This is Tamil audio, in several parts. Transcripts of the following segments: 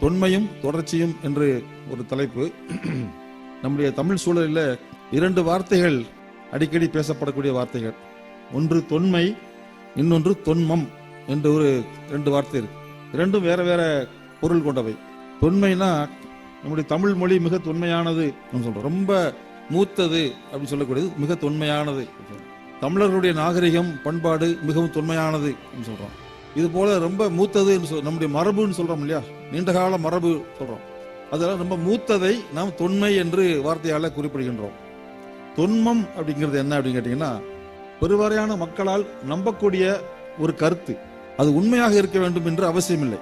தொன்மையும் தொடர்ச்சியும் என்று ஒரு தலைப்பு. நம்முடைய தமிழ் சூழலில் இரண்டு வார்த்தைகள் அடிக்கடி பேசப்படக்கூடிய வார்த்தைகள். ஒன்று தொன்மை இன்னொன்று தொன்மம் என்று ஒரு ரெண்டு வார்த்தை இருக்கு. இரண்டும் வேற வேற பொருள் கொண்டவை. தொன்மைனா நம்முடைய தமிழ் மொழி மிக தொன்மையானது சொல்றோம். ரொம்ப மூத்தது அப்படின்னு சொல்லக்கூடியது மிக தொன்மையானது தமிழர்களுடைய நாகரிகம் பண்பாடு மிகவும் தொன்மையானது அப்படின்னு சொல்றோம். இது போல ரொம்ப மூத்தது என்று சொல் நம்முடைய மரபுன்னு சொல்றோம் இல்லையா? நீண்டகால மரபு சொல்றோம். அதெல்லாம் ரொம்ப மூத்ததை நாம் தொன்மை என்று வார்த்தையால குறிப்பிடுகின்றோம். தொன்மம் அப்படிங்கிறது என்ன அப்படின்னு கேட்டீங்கன்னா பெருவாரியான மக்களால் நம்பக்கூடிய ஒரு கருத்து. அது உண்மையாக இருக்க வேண்டும் என்று அவசியம் இல்லை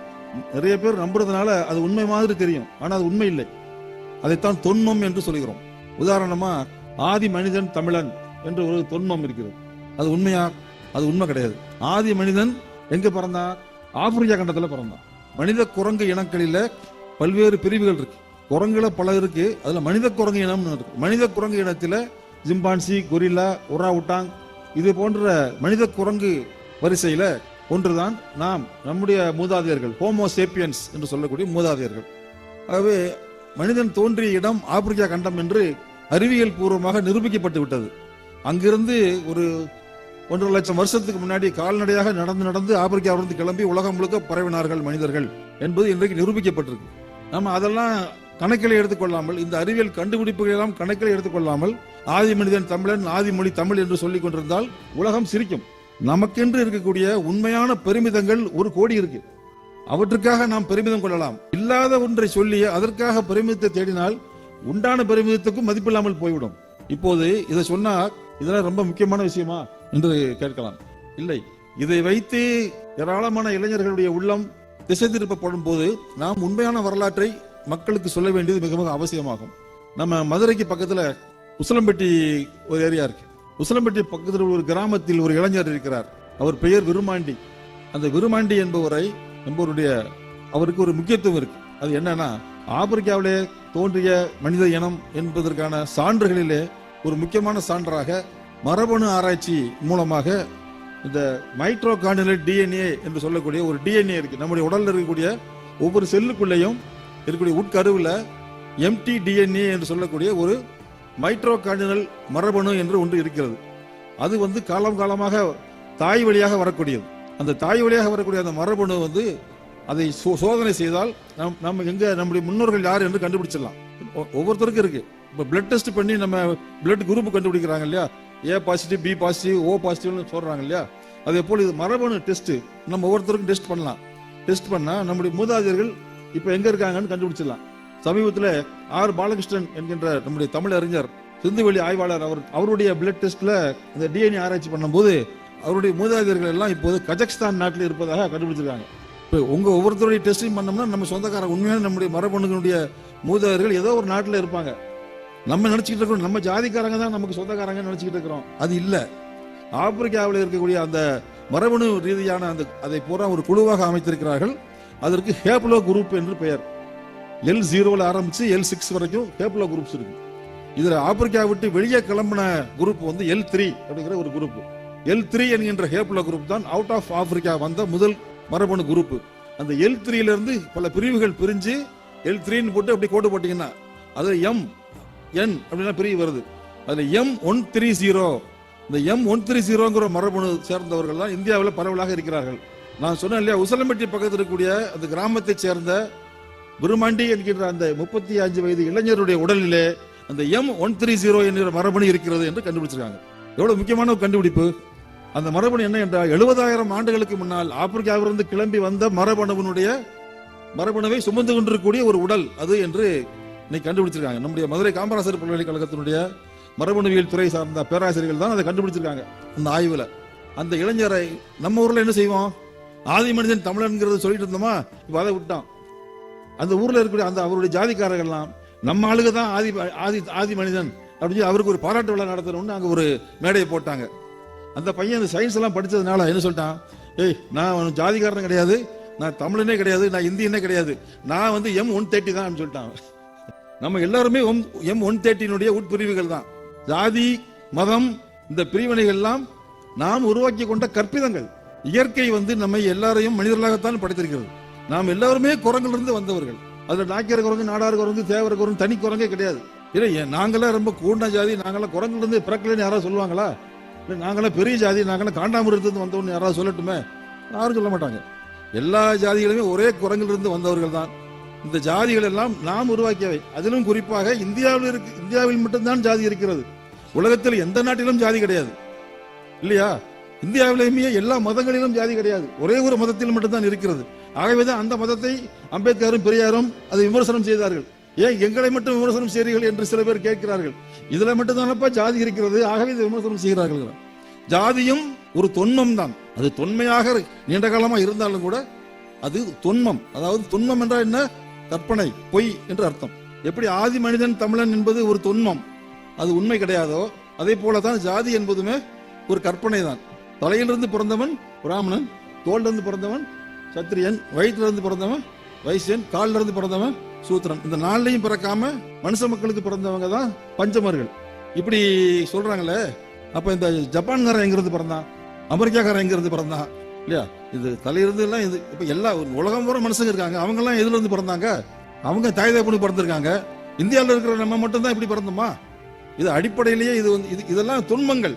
நிறைய பேர் நம்புறதுனால அது உண்மை மாதிரி தெரியும். ஆனா அது உண்மை இல்லை. அதைத்தான் தொன்மம் என்று சொல்கிறோம். உதாரணமா ஆதி மனிதன் தமிழன் என்று ஒரு தொன்மம் இருக்கிறது. அது உண்மையா? அது உண்மை கிடையாது. ஆதி மனிதன் எங்க பிறந்தான் ஆப்பிரிக்கா கண்டத்துல பிறந்தான் மனித குரங்கு இனங்களில பல்வேறு பிரிவுகள் இருக்கு. குரங்குல பல இருக்கு. அதுல மனித குரங்கு இனம் இருக்கு. மனித குரங்கு இனத்துல ஜிம்பான்சி கொரில்லா ஒராவுட்டாங் இது போன்ற மனித குரங்கு வரிசையில ஒன்றுதான் நாம் நம்முடைய மூதாதையர்கள் ஹோமோ சேப்பியன்ஸ் என்று சொல்லக்கூடிய மூதாதையர்கள். ஆகவே மனிதன் தோன்றிய இடம் ஆப்பிரிக்கா கண்டம் என்று அறிவியல் பூர்வமாக நிரூபிக்கப்பட்டு விட்டது. அங்கிருந்து ஒரு ஒன்றரை லட்சம் வருஷத்துக்கு முன்னாடி கால்நடையாக நடந்து நடந்து ஆப்பிரிக்காவிலிருந்து கிளம்பி உலகம் முழுக்க பரவினார்கள் மனிதர்கள் என்பது இன்றைக்கு நிரூபிக்கப்பட்டிருக்கு. நம்ம அதெல்லாம் கணக்கில் எடுத்துக்கொள்ளாமல் இந்த அறிவியல் கண்டுபிடிப்புகள் எல்லாம் கணக்கில் எடுத்துக்கொள்ளாமல் ஆதி மனிதன் தமிழன் ஆதி மொழி தமிழ் என்று சொல்லிக் கொண்டிருந்தால் உலகம் சிரிக்கும். நமக்கென்று இருக்கக்கூடிய உண்மையான பெருமிதங்கள் ஒரு கோடி இருக்கு. அவற்றுக்காக நாம் பெருமிதம் கொள்ளலாம். இல்லாத ஒன்றை சொல்லி அதற்காக பெருமிதத்தை தேடினால் உண்டான பெருமிதத்துக்கும் மதிப்பில்லாமல் போய்விடும். இப்போது இதை சொன்னா இதெல்லாம் ரொம்ப முக்கியமான விஷயமா என்று கேட்கலாம். இல்லை இதை வைத்து ஏராளமான இளைஞர்களுடைய உள்ளம் திசை திருப்பப்படும் போது நாம் உண்மையான வரலாற்றை மக்களுக்கு சொல்ல வேண்டியது மிக மிக அவசியமாகும். நம்ம மதுரைக்கு பக்கத்துல உசிலம்பட்டி ஒரு ஏரியா இருக்கு. உசிலம்பட்டி பக்கத்தில் ஒரு கிராமத்தில் ஒரு இளைஞர் இருக்கிறார். அவர் பெயர் விருமாண்டி அந்த விருமாண்டி என்பவரை என்பவருடைய அவருக்கு ஒரு முக்கியத்துவம் இருக்கு. அது என்னன்னா ஆப்பிரிக்காவிலே தோன்றிய மனித இனம் என்பதற்கான சான்றுகளிலே ஒரு முக்கியமான சான்றாக மரபணு ஆராய்ச்சி மூலமாக இந்த மைக்ரோ கார்டினல் டிஎன்ஏ என்று சொல்லக்கூடிய ஒரு டிஎன்ஏ இருக்கு. நம்முடைய உடலில் இருக்கக்கூடிய ஒவ்வொரு செல்லுக்குள்ளேயும் இருக்கக்கூடிய உட்கருவில் எம்டி டிஎன்ஏ என்று சொல்லக்கூடிய ஒரு மைக்ரோ கார்டினல் மரபணு என்று ஒன்று இருக்கிறது. அது வந்து காலம் காலமாக தாய் வழியாக வரக்கூடியது. அந்த தாய் வழியாக வரக்கூடிய அந்த மரபணு வந்து அதை சோ- சோதனை செய்தால் நம் நம்ம எங்க நம்முடைய முன்னோர்கள் யார் என்று கண்டுபிடிச்சிடலாம். ஒ- ஒவ்வொருத்தருக்கும் இருக்கு. இப்போ பிளட் டெஸ்ட் பண்ணி நம்ம பிளட் குரூப் கண்டுபிடிக்கிறாங்க இல்லையா? A positive B positive O பாசிட்டிவ்னு சொல்கிறாங்க இல்லையா? அதே போல் இது மரபணு டெஸ்ட் நம்ம ஒவ்வொருத்தருக்கும் டெஸ்ட் பண்ணலாம். டெஸ்ட் பண்ணால் நம்முடைய மூதாதையர்கள் இப்போ எங்கே இருக்காங்கன்னு கண்டுபிடிச்சிடலாம். சமீபத்தில் ஆர் பாலகிருஷ்ணன் என்கின்ற நம்முடைய தமிழ் அறிஞர் சிந்துவெளி ஆய்வாளர் அவர் அவருடைய பிளட் டெஸ்ட்ல இந்த டிஎன்ஏ ஆராய்ச்சி பண்ணும்போது அவருடைய மூதாதையர்கள் எல்லாம் இப்போது கஜகஸ்தான் நாட்டில் இருப்பதாக கண்டுபிடிச்சிருக்காங்க. இப்போ உங்கள் ஒவ்வொருத்தருடைய டெஸ்டிங் பண்ணோம்னா நம்ம சொந்தக்கார உண்மையான நம்முடைய மரபணுகளுடைய மூதாதையர்கள் ஏதோ ஒரு நாட்டில் இருப்பாங்க. நம்ம நினச்சிக்கிட்டு இருக்கிறோம். நம்ம ஜாதிக்காரங்க தான் நமக்கு சொந்தக்காரங்க நினச்சிக்கிட்டு இருக்கிறோம். அது இல்ல. ஆப்பிரிக்காவில் இருக்கக்கூடிய அந்த மரபணு ரீதியான அந்த அதை பூரா ஒரு குழுவாக அமைத்திருக்கிறார்கள். அதற்கு ஹேப்லோ குரூப் என்று பெயர். எல் ஜீரோவில் ஆரம்பிச்சு எல் சிக்ஸ் வரைக்கும் ஹேப்லோ குரூப்ஸ் இருக்கு. இதுல ஆப்பிரிக்கா விட்டு வெளியே கிளம்பின குரூப் வந்து எல் த்ரீ அப்படிங்கிற ஒரு குரூப். எல் த்ரீ என்கின்ற ஹேப்லோ குரூப் தான் அவுட் ஆஃப் ஆப்பிரிக்கா வந்த முதல் மரபணு குரூப். அந்த எல் த்ரீல இருந்து பல பிரிவுகள் பிரிஞ்சு எல் த்ரீன்னு போட்டு அப்படி கோட்டு போட்டீங்கன்னா அது எம் என் அப்படின்னா பிரிவு வருது. அதில் எம் ஒன் த்ரீ ஜீரோ இந்த எம் ஒன் த்ரீ ஜீரோங்கிற மரபணு சேர்ந்தவர்கள் தான் இந்தியாவில் பரவலாக இருக்கிறார்கள். நான் சொன்னேன் இல்லையா உசலம்பட்டி பக்கத்தில் இருக்கக்கூடிய அந்த கிராமத்தைச் சேர்ந்த குருமாண்டி என்கின்ற அந்த முப்பத்தி அஞ்சு வயது இளைஞருடைய உடலிலே அந்த எம் ஒன் த்ரீ ஜீரோ என்கிற மரபணு இருக்கிறது என்று கண்டுபிடிச்சிருக்காங்க. எவ்வளவு முக்கியமான ஒரு கண்டுபிடிப்பு. அந்த மரபணு என்ன என்றால் எழுபதாயிரம் ஆண்டுகளுக்கு முன்னால் ஆப்பிரிக்காவிலிருந்து கிளம்பி வந்த மரபணுவனுடைய மரபணுவை சுமந்து கொண்டிருக்கக்கூடிய ஒரு உடல் அது என்று இன்னைக்கு கண்டுபிடிச்சிருக்காங்க. நம்முடைய மதுரை காமராசர் பல்கலைக்கழகத்தினுடைய மரபணுவியல் துறை சார்ந்த பேராசிரியர்கள் தான் அதை கண்டுபிடிச்சிருக்காங்க. அந்த ஆய்வுல. அந்த இளைஞரை நம்ம ஊர்ல என்ன செய்வோம்? ஆதி மனிதன் தமிழன்கிறத சொல்லிட்டு இருந்தோமா? இப்ப அதை விட்டான். அந்த ஊர்ல இருக்கக்கூடிய அந்த அவருடைய ஜாதிக்காரர்கள்லாம் நம்ம ஆளுக தான் ஆதி ஆதி ஆதி மனிதன் அப்படின்னு சொல்லி அவருக்கு ஒரு பாராட்டு விழா நடத்தணும்னு அங்க ஒரு மேடையை போட்டாங்க. அந்த பையன் அந்த சயின்ஸ் எல்லாம் படிச்சதுனால என்ன சொல்லிட்டான்? ஏய் நான் அவன் ஜாதிக்காரன் கிடையாது. நான் தமிழனே கிடையாது. நான் இந்தியனே கிடையாது. நான் வந்து எம் ஒன் தேர்ட்டி தான் சொல்லிட்டான். நம்ம எல்லாருமே எம் ஒன் தேர்ட்டினுடைய உட்பிரிவுகள் தான். ஜாதி மதம் இந்த பிரிவினைகள் எல்லாம் நாம் உருவாக்கி கொண்ட கற்பிதங்கள். இயற்கை வந்து நம்மை எல்லாரையும் மனிதர்களாகத்தான் படைத்திருக்கிறது. நாம் எல்லாருமே குரங்குல இருந்து வந்தவர்கள். அதுல டாக்கியர் குரங்கு நாடார் குரங்கு தேவர குரங்கு தனி குரங்கே கிடையாது. இல்லை ஏன் நாங்களாம் ரொம்ப கூண்ட ஜாதி நாங்களாம் குரங்குல இருந்து பிறக்கலன்னு யாராவது சொல்லுவாங்களா? இல்லை நாங்களாம் பெரிய ஜாதி நாங்களாம் காண்டாமிருந்து வந்தவன்னு யாராவது சொல்லட்டுமே? யாரும் சொல்ல மாட்டாங்க. எல்லா ஜாதிகளுமே ஒரே குரங்கில் இருந்து வந்தவர்கள் தான். இந்த ஜாதிகள் எல்லாம் நாம் உருவாக்கியவை. அதிலும் குறிப்பாக இந்தியாவில் இருக்கு இந்தியாவில் மட்டும்தான் ஜாதி இருக்கிறது. உலகத்தில் எந்த நாட்டிலும் ஜாதி கிடையாது. இல்லையா? இந்தியாவிலேயுமே எல்லா மதங்களிலும் ஜாதி கிடையாது. ஒரே ஒரு மதத்தில் மட்டும்தான் இருக்கிறது. ஆகவேதான் அந்த மதத்தை அம்பேத்கரும் பெரியாரும் அதை விமர்சனம் செய்தார்கள். ஏன் எங்களை மட்டும் விமர்சனம் செய்கிறீர்கள் என்று சில பேர் கேட்கிறார்கள். இதுல மட்டும்தானப்பா ஜாதி இருக்கிறது? ஆகவே இதை விமர்சனம் செய்கிறார்கள். ஜாதியும் ஒரு தொன்மம் தான். அது தொன்மையாக நீண்ட காலமா இருந்தாலும் கூட அது தொன்மம். அதாவது தொன்மம் என்றால் என்ன? கற்பனை பொய் என்று அர்த்தம். எப்படி ஆதி மனிதன் தமிழன் என்பது ஒரு தொன்மம்? அது உண்மை கிடையாதோ? அதே போலதான் ஜாதி என்பதுமே ஒரு கற்பனை தான் தலையிலிருந்து பிறந்தவன் பிராமணன் தோல்லிருந்து பிறந்தவன் சத்திரியன் வயிற்றிலிருந்து பிறந்தவன் வைசியன் கால்ல இருந்து பிறந்தவன் சூத்திரன். இந்த நாள்லையும் பிறக்காம மனுஷ மக்களுக்கு பிறந்தவங்க தான் பஞ்சமர்கள். இப்படி சொல்றாங்களே அப்ப இந்த ஜப்பான்காரன் எங்கிருந்து பிறந்தான்? அமெரிக்காக்காரன் எங்கிருந்து பிறந்தான்? இல்லையா? இது தலையிருந்து எல்லாம் இது இப்ப எல்லா உலகம் பூரா மனுஷங்க இருக்காங்க. அவங்க எல்லாம் எதுல இருந்து பிறந்தாங்க? அவங்க தாய் தகப்பனு பிறந்திருக்காங்க. இந்தியாவில் இருக்கிற நம்ம மட்டும் தான் இப்படி பிறந்தோமா? இது அடிப்படையிலேயே இது வந்து இது இதெல்லாம் துன்பங்கள்.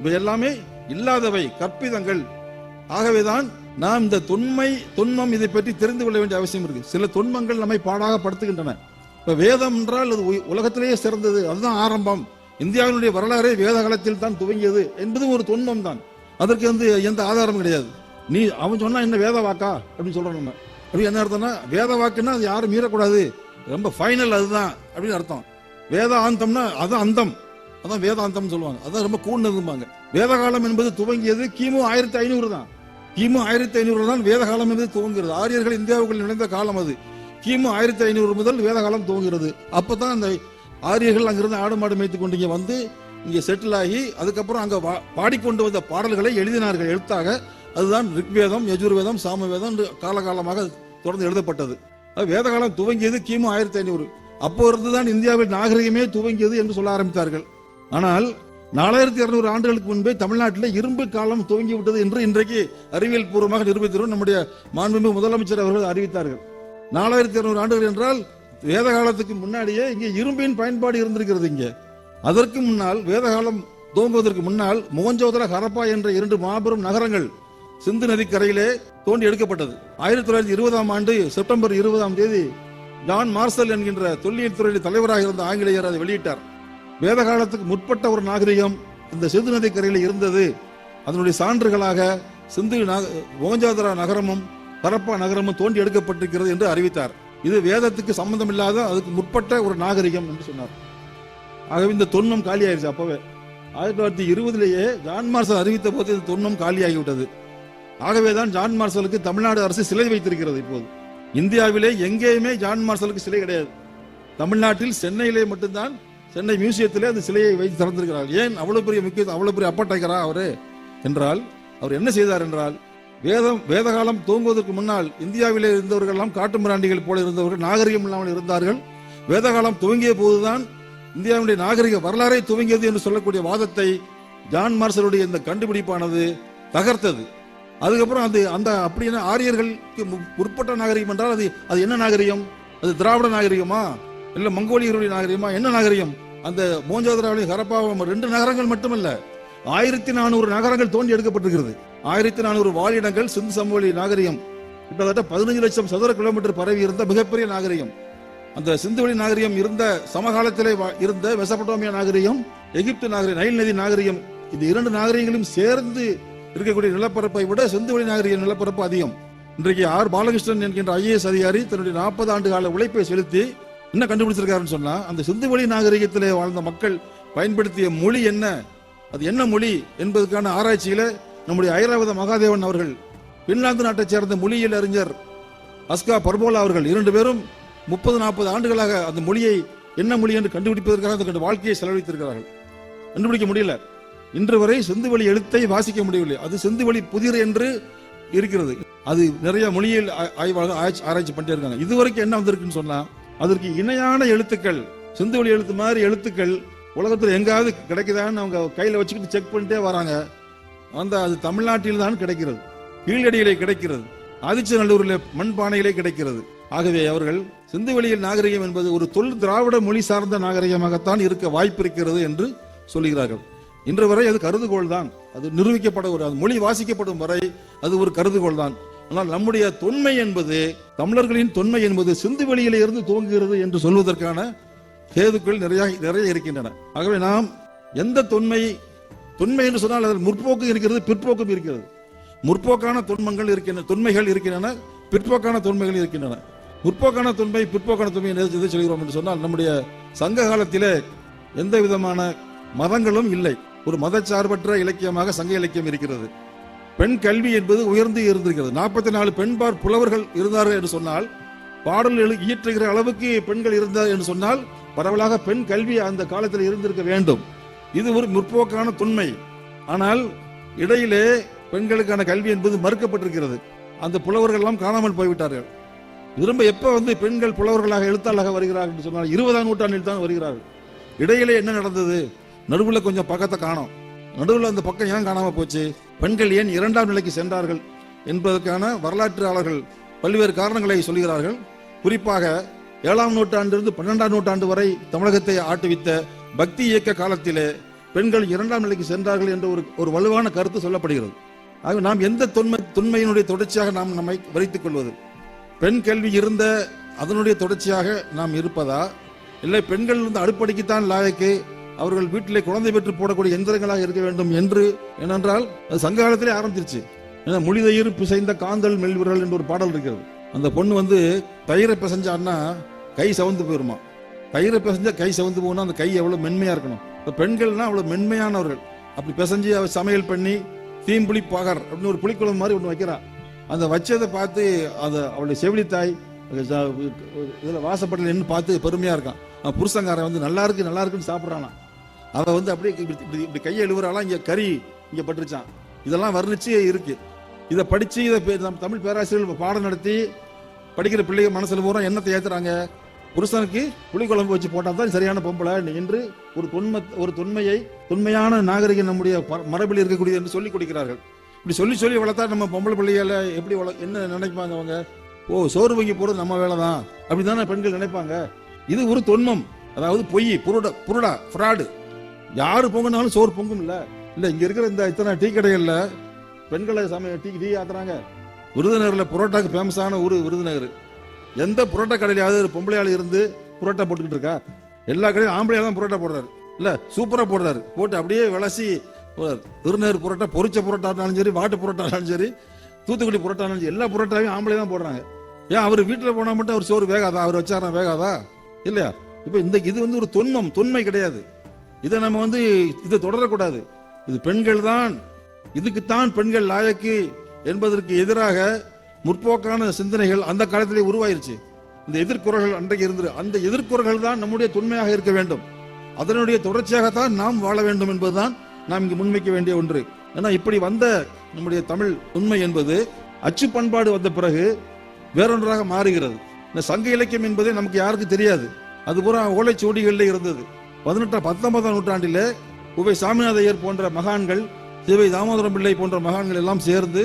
இவை எல்லாமே இல்லாதவை கற்பிதங்கள். ஆகவேதான் நாம் இந்த தொன்மை துன்பம் இதை பற்றி தெரிந்து கொள்ள வேண்டிய அவசியம் இருக்கு. சில துன்பங்கள் நம்மை பாடாக படுத்துகின்றன. இப்ப வேதம் என்றால் அது உ- உலகத்திலேயே சிறந்தது. அதுதான் ஆரம்பம். இந்தியாவினுடைய வரலாறே வேத காலத்தில் தான் துவங்கியது என்பதும் ஒரு துன்பம் தான் அதற்கு வந்து எந்த ஆதாரமும் கிடையாது. நீ அவன் சொன்னா என்ன வேத வாக்கா? அப்படின்னு சொல்றோம் நம்ம. அப்படி என்ன அர்த்தம்னா வேத வாக்குன்னா அது யாரும் மீறக்கூடாது. ரொம்ப ஃபைனல் அதுதான் அப்படின்னு அர்த்தம். வேதாந்தம்னா அதான் அந்தம். அதான் வேதாந்தம் சொல்லுவாங்க. அதான் ரொம்ப கூண்டதும்பாங்க வேதகாலம் என்பது துவங்கியது கிமு ஆயிரத்தி ஐநூறு தான். கிமு ஆயிரத்தி ஐநூறு தான் வேதகாலம் என்பது துவங்குகிறது. ஆரியர்கள் இந்தியாவுக்குள் நுழைந்த காலம் அது. கிமு ஆயிரத்தி ஐநூறு முதல் வேதகாலம் துவங்குகிறது. அப்பதான் அந்த ஆரியர்கள் அங்கிருந்து ஆடு மாடு மேய்த்து கொண்டு இங்க வந்து இங்கே செட்டில் ஆகி அதுக்கப்புறம் அங்கே வா- பாடிக்கொண்டு வந்த பாடல்களை எழுதினார்கள். எழுத்தாக அதுதான் ரிக்வேதம் யஜுர்வேதம் சாமவேதம் என்று காலகாலமாக தொடர்ந்து எழுதப்பட்டது. அது வேதகாலம் துவங்கியது கிமு ஆயிரத்தி ஐநூறு. அப்போ இருந்துதான் இந்தியாவில் நாகரிகமே துவங்கியது என்று சொல்ல ஆரம்பித்தார்கள். ஆனால் நாலாயிரத்தி இருநூறு ஆண்டுகளுக்கு முன்பே தமிழ்நாட்டில் இரும்பு காலம் துவங்கி விட்டது என்று இன்றைக்கு அறிவியல் பூர்வமாக நிரூபித்திருவோம் நம்முடைய மாண்புமிகு முதலமைச்சர் அவர்கள் அறிவித்தார்கள். நாலாயிரத்தி இருநூறு ஆண்டுகள் என்றால் வேத காலத்துக்கு முன்னாடியே இங்கே இரும்பின் பயன்பாடு இருந்திருக்கிறது இங்கே. அதற்கு முன்னால் வேதகாலம் துவங்குவதற்கு முன்னால் மோகஞ்சோதர ஹரப்பா என்ற இரண்டு மாபெரும் நகரங்கள் சிந்து நதிக்கரையிலே தோண்டி எடுக்கப்பட்டது. ஆயிரத்தி தொள்ளாயிரத்தி இருபதாம் ஆண்டு செப்டம்பர் இருபதாம் தேதி ஜான் மார்சல் என்கின்ற தொல்லியல் துறையின் தலைவராக இருந்த ஆங்கிலேயர் அதை வெளியிட்டார். வேத காலத்துக்கு முற்பட்ட ஒரு நாகரிகம் இந்த சிந்து நதிக்கரையில் இருந்தது. அதனுடைய சான்றுகளாக சிந்து நாக- மோகஞ்சோதரா நகரமும் ஹரப்பா நகரமும் தோண்டி எடுக்கப்பட்டிருக்கிறது என்று அறிவித்தார். இது வேதத்துக்கு சம்பந்தம் இல்லாத அதுக்கு முற்பட்ட ஒரு நாகரிகம் என்று சொன்னார். ஆகவே இந்த தொன்மம் காலியாயிருச்சு அப்பவே. ஆயிரத்தி தொள்ளாயிரத்தி இருபதுலேயே ஜான் மார்சல் அறிவித்த போது இந்த தொன்மம் காலியாகிவிட்டது. ஆகவேதான் ஜான் மார்சலுக்கு தமிழ்நாடு அரசு சிலை வைத்திருக்கிறது இப்போது. இந்தியாவிலே எங்கேயுமே ஜான் மார்சலுக்கு சிலை கிடையாது. தமிழ்நாட்டில் சென்னையிலே மட்டும்தான் சென்னை மியூசியத்திலே அந்த சிலையை வைத்து திறந்திருக்கிறார். ஏன் அவ்வளவு பெரிய முக்கியம் அவ்வளவு பெரிய அப்பட்டைக்கிறா அவரு? என்றால் அவர் என்ன செய்தார் என்றால் வேதம் வேதகாலம் துவங்குவதற்கு முன்னால் இந்தியாவிலே இருந்தவர்கள் எல்லாம் காட்டு மிராண்டிகள் போல இருந்தவர்கள் நாகரிகம் இல்லாமல் இருந்தார்கள். வேதகாலம் துவங்கிய போதுதான் இந்தியாவுடைய நாகரிக வரலாறை துவங்கியது என்று சொல்லக்கூடிய வாதத்தை ஜான் மார்சலுடைய இந்த கண்டுபிடிப்பானது தகர்த்தது. அதுக்கப்புறம் அது அந்த அப்படின்னா ஆரியர்களுக்கு முற்பட்ட நாகரிகம் என்றால் அது அது என்ன நாகரிகம்? அது திராவிட நாகரிகமா? இல்ல மங்கோலியர்களுடைய நாகரிகமா? என்ன நாகரிகம்? அந்த மோஞ்சோதராவிலையும் ஹரப்பாவும் ரெண்டு நகரங்கள் மட்டுமல்ல ஆயிரத்தி நானூறு நகரங்கள் தோண்டி எடுக்கப்பட்டிருக்கிறது. ஆயிரத்தி நானூறு வாழிடங்கள் சிந்து சமவெளி நாகரிகம். கிட்டத்தட்ட பதினஞ்சு லட்சம் சதுர கிலோமீட்டர் பரவி இருந்த மிகப்பெரிய நாகரிகம். அந்த சிந்துவெளி நாகரிகம் இருந்த சமகாலத்திலே வா- இருந்த மெசபடோமியா நாகரிகம் எகிப்து நாகரிகம் நைல் நதி நாகரிகம் இந்த இரண்டு நாகரிகங்களும் சேர்ந்து இருக்கக்கூடிய நிலப்பரப்பை விட சிந்துவெளி நாகரிக நிலப்பரப்பு அதிகம். இன்றைக்கு ஆர். பாலகிருஷ்ணன் என்கின்ற ஐஏஎஸ் அதிகாரி தன்னுடைய நாற்பது ஆண்டு கால உழைப்பை செலுத்தி என்ன கண்டுபிடிச்சிருக்காருன்னு சொன்னா அந்த சிந்துவெளி நாகரிகத்திலே வாழ்ந்த மக்கள் பயன்படுத்திய மொழி என்ன? அது என்ன மொழி என்பதற்கான ஆராய்ச்சியில நம்முடைய ஐராவத மகாதேவன் அவர்கள் பின்லாந்து நாட்டைச் சேர்ந்த மொழியியல் அறிஞர் அஸ்கா பர்போலா அவர்கள் இரண்டு பேரும் முப்பது நாற்பது ஆண்டுகளாக அந்த மொழியை என்ன மொழி என்று கண்டுபிடிப்பதற்காக அந்த வாழ்க்கையை செலவழித்திருக்கிறார்கள். கண்டுபிடிக்க முடியல. இன்று வரை செந்துவெளி எழுத்தை வாசிக்க முடியவில்லை. அது செந்துவெளி புதிர் என்று இருக்கிறது. அது நிறைய மொழியில் ஆ- ஆய்வாளர் ஆராய்ச்சி- ஆராய்ச்சி பண்ணிட்டே இருக்காங்க. இதுவரைக்கும் என்ன வந்திருக்குன்னு சொன்னா அதற்கு இணையான எழுத்துக்கள் செந்துவெளி எழுத்து மாதிரி எழுத்துக்கள் உலகத்தில் எங்காவது கிடைக்குதான்னு அவங்க கையில் வச்சுக்கிட்டு செக் பண்ணிட்டே வராங்க. அந்த அது தமிழ்நாட்டில் தான் கிடைக்கிறது. கீழடியிலே கிடைக்கிறது. ஆதிச்சநல்லூரில் மண்பானையிலே கிடைக்கிறது. ஆகவே அவர்கள் சிந்துவெளியில் நாகரிகம் என்பது ஒரு தொல் திராவிட மொழி சார்ந்த நாகரிகமாகத்தான் இருக்க வாய்ப்பிருக்கிறது என்று சொல்லுகிறார்கள் இன்று வரை அது கருதுகோள் தான். அது நிரூபிக்கப்பட ஒரு அது மொழி வாசிக்கப்படும் வரை அது ஒரு கருதுகோள் தான். ஆனால் நம்முடைய தொன்மை என்பது தமிழர்களின் தொன்மை என்பது சிந்து வெளியில இருந்து துவங்குகிறது என்று சொல்வதற்கான கேதுக்கள் நிறைய நிறைய இருக்கின்றன. ஆகவே நாம் எந்த தொன்மை தொன்மை என்று சொன்னால் அதில் முற்போக்கு இருக்கிறது பிற்போக்கும் இருக்கிறது. முற்போக்கான தொன்மங்கள் இருக்கின்றன தொன்மைகள் இருக்கின்றன பிற்போக்கான தொன்மைகள் இருக்கின்றன. முற்போக்கான தொன்மை பிற்போக்கான தொன்மை எதை எதை சொல்கிறோம் என்று சொன்னால் நம்முடைய சங்க காலத்திலே எந்த விதமான மதங்களும் இல்லை. ஒரு மதச்சார்பற்ற இலக்கியமாக சங்க இலக்கியம் இருக்கிறது. பெண் கல்வி என்பது உயர்ந்து இருந்திருக்கிறது. நாற்பத்தி நாலு பெண்பார் புலவர்கள் இருந்தார்கள் என்று சொன்னால் பாடல் எழு இயற்றுகிற அளவுக்கு பெண்கள் இருந்தார் என்று சொன்னால் பரவலாக பெண் கல்வி அந்த காலத்தில் இருந்திருக்க வேண்டும். இது ஒரு முற்போக்கான தொன்மை. ஆனால் இடையிலே பெண்களுக்கான கல்வி என்பது மறுக்கப்பட்டிருக்கிறது. அந்த புலவர்கள் எல்லாம் காணாமல் போய்விட்டார்கள். திரும்ப எப்ப வந்து பெண்கள் புலவர்களாக எழுத்தாளாக வருகிறார்கள் சொன்னால் இருபதாம் நூற்றாண்டில் தான் வருகிறார்கள். இடையிலே என்ன நடந்தது? நடுவில் கொஞ்சம் பக்கத்தை காணோம். நடுவில் அந்த பக்கம் ஏன் காணாம போச்சு? பெண்கள் ஏன் இரண்டாம் நிலைக்கு சென்றார்கள் என்பதற்கான வரலாற்றாளர்கள் பல்வேறு காரணங்களை சொல்கிறார்கள். குறிப்பாக ஏழாம் நூற்றாண்டிலிருந்து பன்னெண்டாம் நூற்றாண்டு வரை தமிழகத்தை ஆட்டுவித்த பக்தி இயக்க காலத்திலே பெண்கள் இரண்டாம் நிலைக்கு சென்றார்கள் என்ற ஒரு ஒரு வலுவான கருத்து சொல்லப்படுகிறது. ஆக நாம் எந்த தொன்மை தொன்மையினுடைய தொடர்ச்சியாக நாம் நம்மை வரித்துக் கொள்வது? பெண் கல்வி இருந்த அதனுடைய தொடர்ச்சியாக நாம் இருப்பதா? இல்லை பெண்கள் வந்து அடுப்படிக்குத்தான் லாயக்கு அவர்கள் வீட்டிலே குழந்தை பெற்று போடக்கூடிய எந்திரங்களாக இருக்க வேண்டும் என்று? ஏனென்றால் அது சங்க காலத்திலே ஆரம்பிச்சிருச்சு. ஏன்னா மொழிதயிர் பிசைந்த காந்தல் மெல்விரல் என்று ஒரு பாடல் இருக்கிறது. அந்த பொண்ணு வந்து தயிரை பிசைஞ்சான்னா கை சவந்து போயிருமா? தயிரை பிசைஞ்சா கை சவந்து போகணும் அந்த கை எவ்வளவு மென்மையா இருக்கணும்? இப்போ பெண்கள்னா அவ்வளவு மென்மையானவர்கள். அப்படி பிசைஞ்சு அவ சமையல் பண்ணி தீம்புளி பகர் அப்படின்னு ஒரு புளிக்குழம்பு மாதிரி ஒன்று வைக்கிறா. அந்த வச்சதை பார்த்து அதை அவளுடைய செவிலித்தாய் இதில் அது வாசப்படல நின்று பார்த்து பெருமையாக இருக்கான். அவன் புருஷங்காரன் வந்து நல்லா இருக்கு நல்லா இருக்குன்னு சாப்பிட்றானா. அவள் வந்து அப்படியே இப்படி இப்படி இப்படி கையை எழுவுறாலாம் இங்கே கறி இங்கே பட்டுருச்சான். இதெல்லாம் வர்ணிச்சு இருக்கு. இதை படித்து இதை பே- நம்ம தமிழ் பேராசிரியர்கள் பாடம் நடத்தி படிக்கிற பிள்ளைங்க மனசில் பூரா என்னத்தை ஏத்துறாங்க. புருஷனுக்கு புளிக்குழம்பு வச்சு போட்டால் தான் சரியான பொம்பளை. என்று ஒரு தொன்ம ஒரு தொன்மையை தொன்மையான நாகரிகம் நம்முடைய மரபில் இருக்கக்கூடியது என்று சொல்லிக் கொடுக்கிறார்கள். இப்படி சொல்லி சொல்லி வளர்த்தா நம்ம பொம்பளை பிள்ளைகளை எப்படி வள என்ன நினைப்பாங்க அவங்க? ஓ சோறு வங்கி போறது நம்ம வேலை தான் அப்படிதானே பெண்கள் நினைப்பாங்க? இது ஒரு தொன்மம். அதாவது பொய் புருட புருடா ஃப்ராடு. யாரு பொங்கினாலும் சோறு பொங்கும் இல்ல. இல்ல இங்க இருக்கிற இந்த இத்தனை டீ கடைகள்ல பெண்களை சமய டீ டீ ஆத்துறாங்க. விருதுநகர்ல புரோட்டாக்கு ஃபேமஸான ஊர் விருதுநகர். எந்த புரோட்டா கடையிலாவது ஒரு பொம்பளையாள் இருந்து புரோட்டா போட்டுக்கிட்டு இருக்கா? எல்லா கடையும் ஆம்பளையா தான் புரோட்டா போடுறாரு. இல்ல சூப்பரா போடுறாரு. போட்டு அப்படியே விளசி போடுறாரு. புரோட்டா பொரிச்ச புரோட்டானாலும் சரி வாட்டு புரோட்டானாலும் சரி தூத்துக்குடி புரோட்டானாலும் சரி எல்லா புரோட்டாவையும் ஆம்பளை தான் போடுறாங்க. ஏன் அவர் வீட்டில் போனால் மட்டும் அவர் சோறு வேகாதா? அவர் வச்சாரா வேகாதா? இல்லையா? இப்போ இந்த இது வந்து ஒரு தொன்மம் தொன்மை கிடையாது. இதை நம்ம வந்து இதை தொடரக்கூடாது. இது பெண்கள் தான் இதுக்குத்தான் பெண்கள் லாயக்கு என்பதற்கு எதிராக முற்போக்கான சிந்தனைகள் அந்த காலத்திலே உருவாயிருச்சு. இந்த எதிர்குறல்கள் அன்றைக்கு இருந்தது அந்த எதிர்குறல்கள் தான் நம்முடைய தொன்மையாக இருக்க வேண்டும். அதனுடைய தொடர்ச்சியாகத்தான் நாம் வாழ வேண்டும் என்பதுதான் நாம் இங்கு முன்வைக்க வேண்டிய ஒன்று. ஏன்னா இப்படி வந்த நம்முடைய தமிழ் உண்மை என்பது அச்சு பண்பாடு வந்த பிறகு வேறொன்றாக மாறுகிறது. இந்த சங்க இலக்கியம் என்பதே நமக்கு யாருக்கு தெரியாது. அது பூரா ஓலைச்சுவடிகளில் இருந்தது. பதினெட்டாம் பத்தொன்பதாம் நூற்றாண்டிலே உபை சாமிநாதையர் போன்ற மகான்கள் சிவை தாமோதரம் பிள்ளை போன்ற மகான்கள் எல்லாம் சேர்ந்து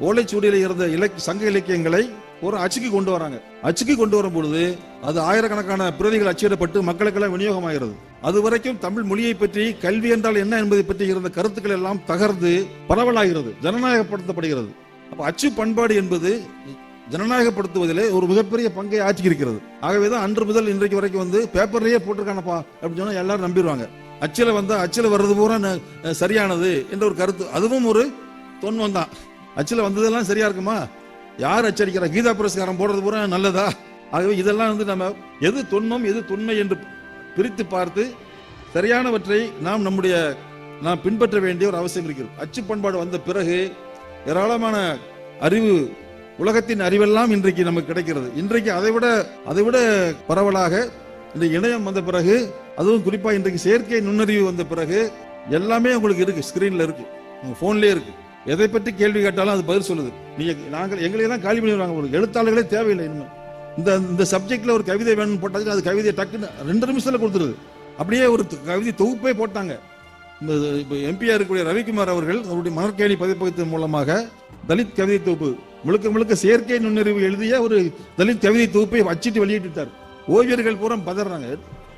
ஓலைச்சுவடியில் இருந்த இலக்கிய சங்க இலக்கியங்களை ஒரு அச்சுக்கு கொண்டு வராங்க. அச்சுக்கு கொண்டு வரும் பொழுது அது ஆயிரக்கணக்கான பிரதிகள் அச்சிடப்பட்டு மக்களுக்கெல்லாம் விநியோகமாகிறது. அது வரைக்கும் தமிழ் மொழியை பற்றி கல்வி என்றால் என்ன என்பதை பற்றி இருந்த கருத்துக்கள் எல்லாம் தகர்ந்து பரவலாகிறது ஜனநாயகப்படுத்தப்படுகிறது. அப்ப அச்சு பண்பாடு என்பது ஜனநாயகப்படுத்துவதிலே ஒரு மிகப்பெரிய பங்கை ஆட்சி இருக்கிறது ஆகவேதான் அன்று முதல் இன்றைக்கு வரைக்கும் வந்து பேப்பர்லயே போட்டிருக்கானப்பா அப்படின்னு சொன்னா எல்லாரும் நம்பிடுவாங்க. அச்சில வந்தா அச்சில வர்றது பூரா ந- சரியானது என்ற ஒரு கருத்து. அதுவும் ஒரு தொன்மம் தான். அச்சில வந்ததெல்லாம் சரியா இருக்குமா? யார் அச்சடிக்கிறா? கீதா புரஸ்காரம் போடுறது பூரா நல்லதா? ஆகவே இதெல்லாம் வந்து நம்ம எது தொன்மம் எது தொன்மை என்று பிரித்து பார்த்து சரியானவற்றை நாம் நம்முடைய நாம் பின்பற்ற வேண்டிய ஒரு அவசியம் இருக்கிறது. அச்சு பண்பாடு வந்த பிறகு ஏராளமான அறிவு உலகத்தின் அறிவெல்லாம் இன்றைக்கு நமக்கு கிடைக்கிறது. இன்றைக்கு அதை விட அதை விட பரவலாக இந்த இணையம் வந்த பிறகு அதுவும் குறிப்பாக இன்றைக்கு செயற்கை நுண்ணறிவு வந்த பிறகு எல்லாமே உங்களுக்கு இருக்கு ஸ்கிரீன்ல இருக்கு. உங்க போன்லயே இருக்கு. எதை பற்றி கேள்வி கேட்டாலும் அது பதில் சொல்லுது. நீங்க நாங்கள் எங்களை தான் காலி பண்ணிடுவாங்க உங்களுக்கு எழுத்தாளர்களே தேவையில்லை இனிமே. இந்த இந்த சப்ஜெக்ட்ல ஒரு கவிதை வேணும்னு போட்டாச்சு அது கவிதையை டக்குன்னு ரெண்டு நிமிஷத்துல கொடுத்துருது. அப்படியே ஒரு கவிதை தொகுப்பே போட்டாங்க. இந்த இப்போ எம்பியா இருக்கக்கூடிய ரவிக்குமார் அவர்கள் அவருடைய மணற்கேணி பதிப்பகத்தின் மூலமாக தலித் கவிதை தொகுப்பு முழுக்க முழுக்க செயற்கை நுண்ணறிவு எழுதிய ஒரு தலித் கவிதை தொகுப்பை அச்சிட்டு வெளியிட்டுட்டார். ஓவியர்கள் பூரா பதறாங்க.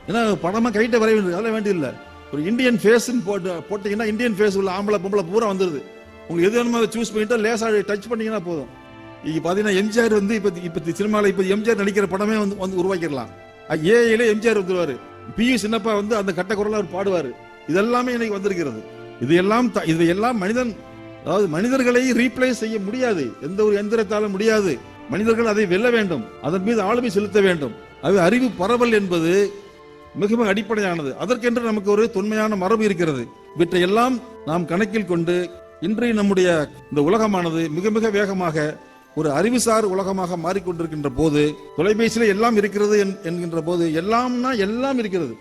ஏன்னா படமா கைட்ட வரைய வேண்டியது அதெல்லாம் வேண்டியதில்லை. ஒரு இந்தியன் ஃபேஸ்ன்னு போட்டு போட்டீங்கன்னா இந்தியன் ஃபேஸ் உள்ள ஆம்பளை பொம்பளை பூரா வந்துருது. உங்களுக்கு எது வேணுமோ அதை சூஸ் பண்ணிட்டா லேசா டச் பண்ணீங்கன்னா போதும். இங்க பாத்தீங்கன்னா எம்ஜிஆர் வந்து இப்ப இப்ப சினிமாவில் இப்ப எம்ஜிஆர் நடிக்கிற படமே வந்து வந்து உருவாக்கிடலாம். ஏஐல எம்ஜிஆர் வந்துருவாரு. பி சின்னப்பா வந்து அந்த கட்ட அவர் பாடுவாரு. இதெல்லாமே எனக்கு வந்திருக்கிறது. இது எல்லாம் த- இது எல்லாம் மனிதன் அதாவது மனிதர்களை ரீப்ளேஸ் செய்ய முடியாது. எந்த ஒரு எந்திரத்தாலும் முடியாது. மனிதர்கள் அதை வெல்ல வேண்டும். அதன் மீது ஆளுமை செலுத்த வேண்டும். அது அறிவு பரவல் என்பது மிகவும் அடிப்படையானது. அதற்கென்று நமக்கு ஒரு தொன்மையான மரபு இருக்கிறது. இவற்றையெல்லாம் நாம் கணக்கில் கொண்டு இன்றைய நம்முடைய இந்த உலகமானது மிக மிக வேகமாக ஒரு அறிவுசார் உலகமாக மாறிக்கொண்டிருக்கின்ற போது தொலைபேசியில எல்லாம் இருக்கிறது என்- என்கின்ற போது எல்லாம்னா எல்லாம் இருக்கிறது.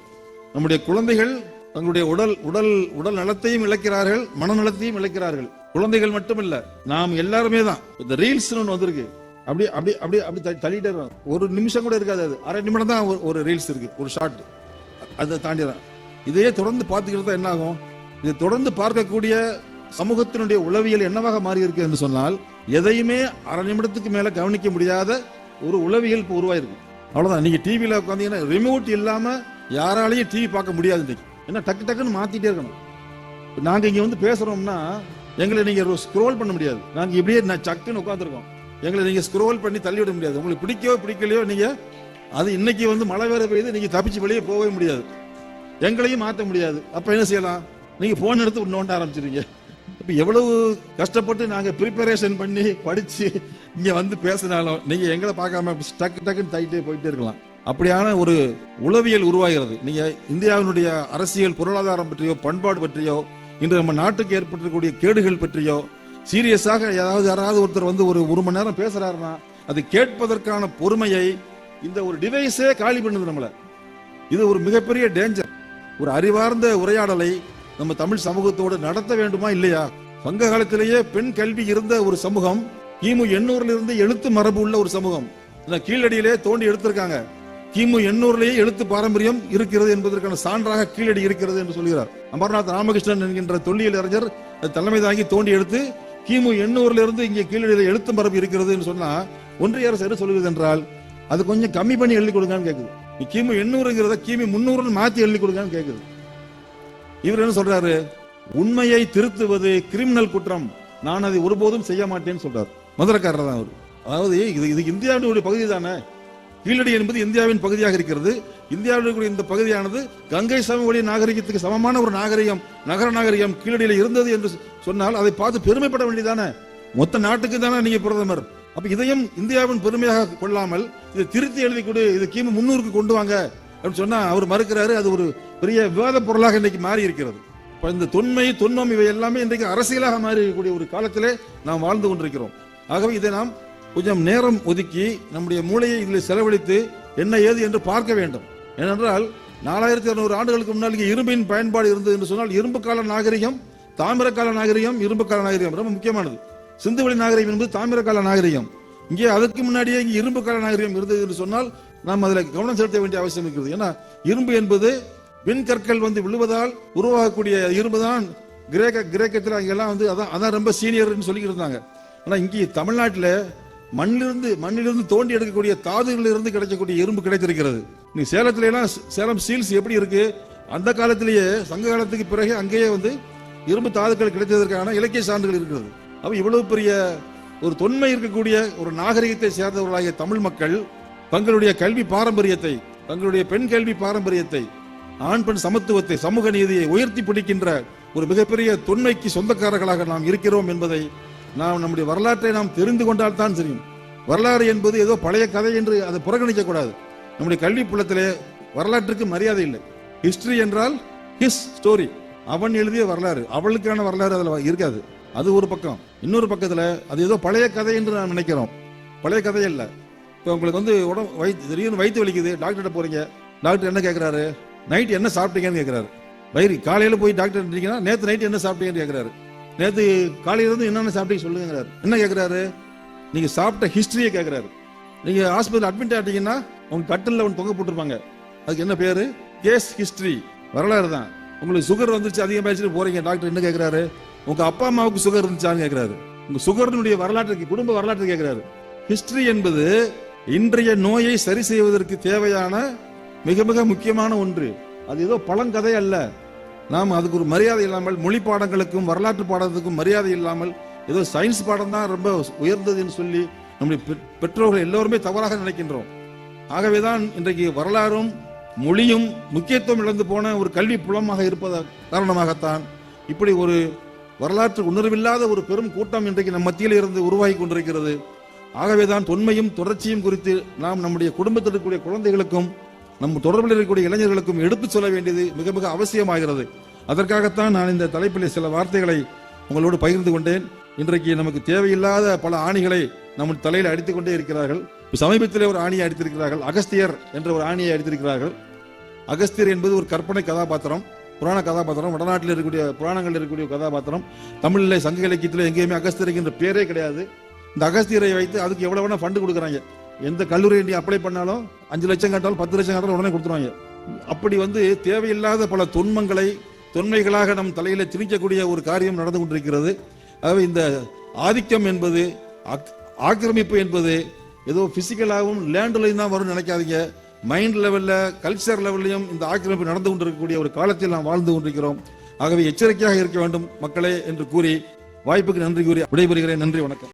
நம்முடைய குழந்தைகள் தங்களுடைய உடல் உடல் உடல் நலத்தையும் இழக்கிறார்கள் மனநலத்தையும் இழக்கிறார்கள். குழந்தைகள் மட்டுமல்ல நாம் எல்லாருமே தான். இந்த ரீல்ஸ் ஒன்று வந்திருக்கு. அப்படி அப்படி அப்படி அப்படி தள்ளிட்டு தள்ளிட்டே ஒரு நிமிஷம் கூட இருக்காது அது. அரை நிமிடம் தான் ஒரு- ஒரு ரீல்ஸ் இருக்கு. ஒரு ஷார்ட் அதை தாண்டிதான் இதையே தொடர்ந்து பார்த்துக்கிறது தான் என்ன ஆகும்? இதை தொடர்ந்து பார்க்கக்கூடிய சமூகத்தினுடைய உளவியல் என்னவாக மாறி இருக்கு என்று சொன்னால் எதையுமே அரை நிமிடத்துக்கு மேல கவனிக்க முடியாத ஒரு உளவியல் இப்போ உருவாயிருக்கு. அவ்வளவுதான். நீங்க டிவியில உட்காந்தீங்கன்னா ரிமோட் இல்லாம யாராலையும் டிவி பார்க்க முடியாது இன்னைக்கு ஏன்னா டக்கு டக்குன்னு மாத்திட்டே இருக்கணும். நாங்க இங்க வந்து பேசுறோம்னா எங்களை நீங்க ஸ்க்ரோல் பண்ண முடியாது. நாங்க இப்படியே நான் சக்குன்னு உட்காந்துருக்கோம் எங்களை நீங்க ஸ்க்ரோல் பண்ணி தள்ளி விட முடியாது. உங்களுக்கு பிடிக்கவோ பிடிக்கலையோ நீங்க அது இன்னைக்கு வந்து மழை வேற பெய்யுது நீங்க தப்பிச்சு வெளியே போகவே முடியாது. எங்களையும் மாற்ற முடியாது. அப்ப என்ன செய்யலாம்? நீங்க போன் எடுத்து நோண்ட ஆரம்பிச்சிருங்க இப்ப எவ்வளவு கஷ்டப்பட்டு நாங்க ப்ரிப்பரேஷன் பண்ணி படிச்சு இங்க வந்து பேசினாலும் நீங்க எங்களை பார்க்காம டக்கு டக்குன்னு தள்ளிட்டே போயிட்டே இருக்கலாம். அப்படியான ஒரு உளவியல் உருவாகிறது. நீங்க இந்தியாவினுடைய அரசியல் பொருளாதாரம் பற்றியோ பண்பாடு பற்றியோ இன்று நம்ம நாட்டுக்கு ஏற்பட்டிருக்கக்கூடிய கேடுகள் பற்றியோ சீரியஸாக ஏதாவது யாராவது ஒருத்தர் வந்து ஒரு ஒரு மணி நேரம் பேசுறாருன்னா அது கேட்பதற்கான பொறுமையை இந்த ஒரு டிவைஸே காலி பண்ணுது நம்மள. இது ஒரு மிகப்பெரிய டேஞ்சர் ஒரு அறிவார்ந்த உரையாடலை நம்ம தமிழ் சமூகத்தோடு நடத்த வேண்டுமா இல்லையா? சங்க காலத்திலேயே பெண் கல்வி இருந்த ஒரு சமூகம் கிமு எண்ணூறுல இருந்து எழுத்து மரபு உள்ள ஒரு சமூகம். கீழடியிலே தோண்டி எடுத்திருக்காங்க. கிமு எண்ணூறுலேயே எழுத்து பாரம்பரியம் இருக்கிறது என்பதற்கான சான்றாக கீழடி இருக்கிறது என்று சொல்கிறார். அமர்நாத் ராமகிருஷ்ணன் என்கின்ற தொல்லியல் அறிஞர் தலைமை தாங்கி தோண்டி எடுத்து கிமு எண்ணூறுல இருந்து இங்கே கீழடியில எழுத்து மரபு இருக்கிறது என்று சொன்னா ஒன்றிய அரசு என்ன சொல்கிறது என்றால் அது கொஞ்சம் கம்மி பண்ணி எழுதி கொடுங்கன்னு கேக்குது. கிமு எண்ணூறுங்கிறத கிமு முன்னூறுன்னு மாத்தி எழுதி கொடுங்கன்னு கேக்குது. இவர் என்ன சொல்றாரு? உண்மையை திருத்துவது கிரிமினல் குற்றம். நான் அதை ஒருபோதும் செய்ய மாட்டேன்னு சொல்றாரு. மதுரக்காரர் தான் அவர். அதாவது இது இது இந்தியாவினுடைய பகுதி தானே? கீழடி என்பது இந்தியாவின் பகுதியாக இருக்கிறது. இந்தியாவில் இருக்கக்கூடிய இந்த பகுதியானது கங்கை சமவெளி நாகரிகத்துக்கு சமமான ஒரு நாகரிகம் நகர நாகரிகம் கீழடியில் இருந்தது என்று சொன்னால் அதை பார்த்து பெருமைப்பட வேண்டியதானே மொத்த நாட்டுக்கு தானே நீங்க பிரதமர். அப்ப இதையும் இந்தியாவின் பெருமையாக கொள்ளாமல் இதை திருத்தி எழுதி கொடு இது கிமு முன்னூறுக்கு கொண்டு வாங்க அப்படின்னு சொன்னா அவர் மறுக்கிறாரு அது ஒரு பெரிய விவாத பொருளாக இன்றைக்கு மாறி இருக்கிறது இப்போ இந்த தொன்மை தொன்மம் இவை எல்லாமே இன்றைக்கு அரசியலாக மாறி இருக்கக்கூடிய ஒரு காலத்திலே நாம் வாழ்ந்து கொண்டிருக்கிறோம். ஆகவே இதை நாம் கொஞ்சம் நேரம் ஒதுக்கி நம்முடைய மூளையை இதில் செலவழித்து என்ன ஏது என்று பார்க்க வேண்டும். ஏனென்றால் நாலாயிரத்தி இரநூறு ஆண்டுகளுக்கு முன்னால் இங்கே இரும்பின் பயன்பாடு இருந்தது என்று சொன்னால் இரும்பு கால நாகரிகம் தாமிர கால நாகரிகம் இரும்பு கால நாகரிகம். ரொம்ப முக்கியமானது. சிந்துவெளி நாகரிகம் என்பது தாமிர கால நாகரிகம். இங்கே அதுக்கு முன்னாடியே இங்கே இரும்பு கால நாகரிகம் இருந்தது என்று சொன்னால் நாம் அதில் கவனம் செலுத்த வேண்டிய அவசியம் இருக்கிறது. ஏன்னா இரும்பு என்பது விண்கற்கள் வந்து விழுவதால் உருவாகக்கூடிய இரும்பு தான் கிரேக்க கிரேக்கத்தில் அங்கெல்லாம் வந்து அதான் அதான் ரொம்ப சீனியர்னு சொல்லி இருந்தாங்க ஆனால் இங்கே தமிழ்நாட்டில் மண்ணிலிருந்து மண்ணிலிருந்து தோண்டி எடுக்கக்கூடிய தாதுகளில் இருந்து கிடைக்கக்கூடிய இரும்பு கிடைத்திருக்கிறது. நீ சேலத்துல எல்லாம் சேலம் சீல்ஸ் எப்படி இருக்கு? அந்த காலத்திலேயே சங்க காலத்துக்கு பிறகு அங்கேயே வந்து இரும்பு தாதுக்கள் கிடைத்ததற்கான இலக்கிய சான்றுகள் இருக்கிறது. அப்போ இவ்வளவு பெரிய ஒரு தொன்மை இருக்கக்கூடிய ஒரு நாகரிகத்தை சேர்ந்தவர்களாகிய தமிழ் மக்கள் தங்களுடைய கல்வி பாரம்பரியத்தை தங்களுடைய பெண் கல்வி பாரம்பரியத்தை ஆண் பெண் சமத்துவத்தை சமூக நீதியை உயர்த்தி பிடிக்கின்ற ஒரு மிகப்பெரிய தொன்மைக்கு சொந்தக்காரர்களாக நாம் இருக்கிறோம் என்பதை நாம் நம்முடைய வரலாற்றை நாம் தெரிந்து கொண்டால் தான் தெரியும். வரலாறு என்பது ஏதோ பழைய கதை என்று அதை புறக்கணிக்க கூடாது நம்முடைய கல்வி புலத்திலே வரலாற்றுக்கு மரியாதை இல்லை. ஹிஸ்டரி என்றால் ஹிஸ் ஸ்டோரி அவன் எழுதிய வரலாறு. அவளுக்கான வரலாறு அதில் இருக்காது. அது ஒரு பக்கம். இன்னொரு பக்கத்தில் அது ஏதோ பழைய கதை என்று நாம் நினைக்கிறோம். பழைய கதை இல்லை. இப்போ உங்களுக்கு வந்து உடம்பு வயிற்று திடீர்னு வயிற்று வலிக்குது. டாக்டர்கிட்ட போகிறீங்க டாக்டர் என்ன கேட்குறாரு நைட் என்ன சாப்பிட்டீங்கன்னு கேட்குறாரு வயிறு காலையில போய் டாக்டர் இருந்தீங்கன்னா நேற்று நைட் என்ன சாப்பிட்டீங்கன்னு கேட்குறாரு நேற்று காலையிலேருந்து என்னென்ன சாப்பிட்டீங்க சொல்லுங்கிறாரு என்ன கேட்குறாரு நீங்க சாப்பிட்ட ஹிஸ்டரியை கேட்குறாரு நீங்க ஹாஸ்பிட்டல் அட்மிட் ஆகிட்டீங்கன்னா உங்க கட்டிலில் ஒன்று தொங்க போட்டிருப்பாங்க. அதுக்கு என்ன பேரு? கேஸ் ஹிஸ்டரி வரலாறு தான். உங்களுக்கு சுகர் வந்துருச்சு அதிகமாகிடுச்சு போறீங்க டாக்டர் என்ன கேட்கிறாரு உங்க அப்பா அம்மாவுக்கு சுகர் இருந்துச்சான்னு கேட்கிறாரு உங்க சுகர்னுடைய வரலாற்று குடும்ப வரலாற்று கேட்கிறாரு ஹிஸ்டரி என்பது இன்றைய நோயை சரி செய்வதற்கு தேவையான மிக மிக முக்கியமான ஒன்று. அது ஏதோ பழங்கதை அல்ல. நாம் அதுக்கு ஒரு மரியாதை இல்லாமல் மொழி பாடங்களுக்கும் வரலாற்று பாடத்துக்கும் மரியாதை இல்லாமல் ஏதோ சயின்ஸ் பாடம் தான் ரொம்ப உயர்ந்ததுன்னு சொல்லி நம்முடைய பெற்றோர்கள் எல்லோருமே தவறாக நினைக்கின்றோம். ஆகவேதான் இன்றைக்கு வரலாறும் மொழியும் முக்கியத்துவம் இழந்து போன ஒரு கல்வி புலமாக இருப்பத காரணமாகத்தான் இப்படி ஒரு வரலாற்று உணர்வில்லாத ஒரு பெரும் கூட்டம் இன்றைக்கு நம் மத்தியில் இருந்து உருவாகி கொண்டிருக்கிறது. ஆகவேதான் தொன்மையும் தொடர்ச்சியும் குறித்து நாம் நம்முடைய குடும்பத்தில் இருக்கக்கூடிய குழந்தைகளுக்கும் நம் தொடர்பில் இருக்கக்கூடிய இளைஞர்களுக்கும் எடுத்துச் சொல்ல வேண்டியது மிக மிக அவசியமாகிறது. அதற்காகத்தான் நான் இந்த தலைப்பில் சில வார்த்தைகளை உங்களோடு பகிர்ந்து கொண்டேன். இன்றைக்கு நமக்கு தேவையில்லாத பல ஆணிகளை நம் தலையில் அடித்துக் கொண்டே இருக்கிறார்கள். சமீபத்திலே ஒரு ஆணியை அடித்திருக்கிறார்கள். அகஸ்தியர் என்ற ஒரு ஆணியை அடித்திருக்கிறார்கள். அகஸ்தியர் என்பது ஒரு கற்பனை கதாபாத்திரம் புராண கதாபாத்திரம் வடநாட்டில் இருக்கக்கூடிய புராணங்களில் இருக்கக்கூடிய கதாபாத்திரம். தமிழில் சங்க இலக்கியத்தில் எங்கேயுமே அகஸ்தியர் என்ற பேரே கிடையாது. இந்த அகஸ்தியரை வைத்து அதுக்கு எவ்வளவு வேணா ஃபண்டு கொடுக்குறாங்க. எந்த கல்லூரியை நீ அப்ளை பண்ணாலும் அஞ்சு லட்சம் கேட்டாலும் பத்து லட்சம் கேட்டாலும் உடனே கொடுத்துருவாங்க. அப்படி வந்து தேவையில்லாத பல தொன்மங்களை தொன்மைகளாக நம் தலையில திணிக்கக்கூடிய ஒரு காரியம் நடந்து கொண்டிருக்கிறது. ஆகவே இந்த ஆதிக்கம் என்பது ஆக்- ஆக்கிரமிப்பு என்பது ஏதோ பிசிக்கலாகவும் லேண்ட்லையும் தான் வரும்னு நினைக்காதீங்க. மைண்ட் லெவலில் கல்ச்சர் லெவல்லையும் இந்த ஆக்கிரமிப்பு நடந்து கொண்டிருக்கக்கூடிய ஒரு காலத்தில் நாம் வாழ்ந்து கொண்டிருக்கிறோம். ஆகவே எச்சரிக்கையாக இருக்க வேண்டும் மக்களே என்று கூறி வாய்ப்புக்கு நன்றி கூறி விடைபெறுகிறேன். நன்றி வணக்கம்.